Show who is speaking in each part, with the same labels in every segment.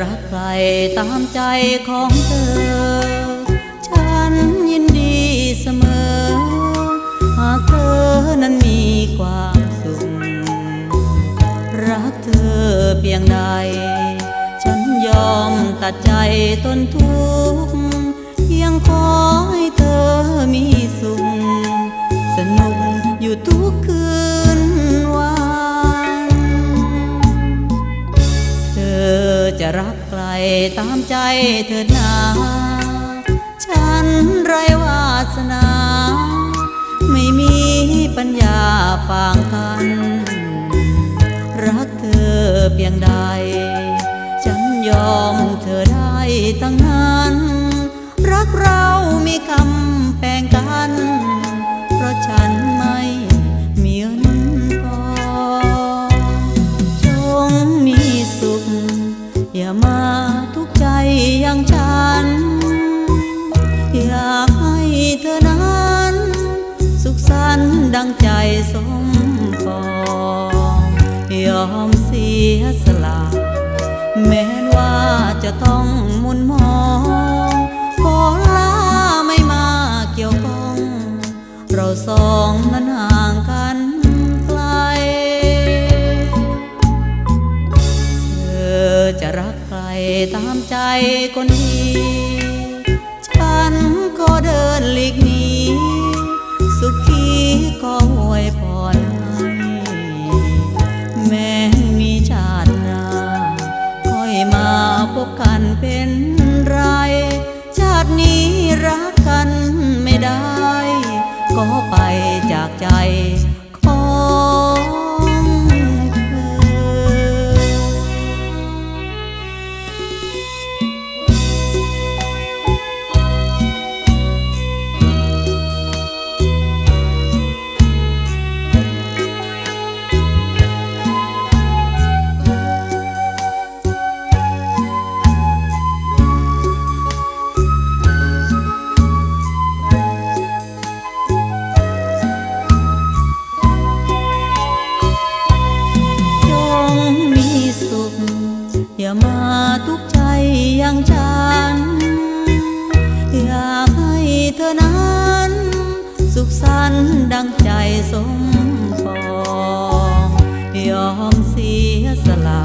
Speaker 1: รักใครตามใจของเธอ ฉันยินดีเสมอ หากเธอนั้นมีความสุข รักเธอเพียงใด ฉันยอมตัดใจตนทุกข์เพียงขอให้เธอมีสุข สนุกอยู่ทุกคืน รักใครตามใจเถิดนา ฉันไรวาสนา ไม่มีปัญญาฟางกัน รักเธอเพียงใด ฉันยอมเธอได้ตั้งนั้น รักเรามีคำ ดังใจสมปองยอมเสียสละแม้ว่าจะต้องมุนมองขอลาไม่มาเกี่ยวข้อง เราสองนั้นห่างกันไกล เธอจะรักใครตามใจคนดี ฉันก็เดินหลีกหนี พบกันเป็นไร ชาตินี้รักกันไม่ได้ ก็ไปจากใจ สันดังใจสมปองยอมเสียสละ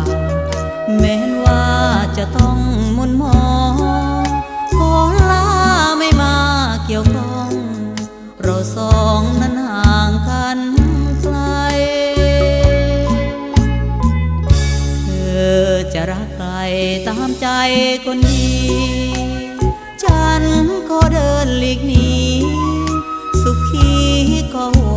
Speaker 1: แม้นว่าจะต้องมุนมองขอลาไม่มาเกี่ยวข้อง เราสองนั้นห่างกันไกลเธอจะรักใครตามใจคนดี ฉันก็เดินหลีกหนี พี่ก็อว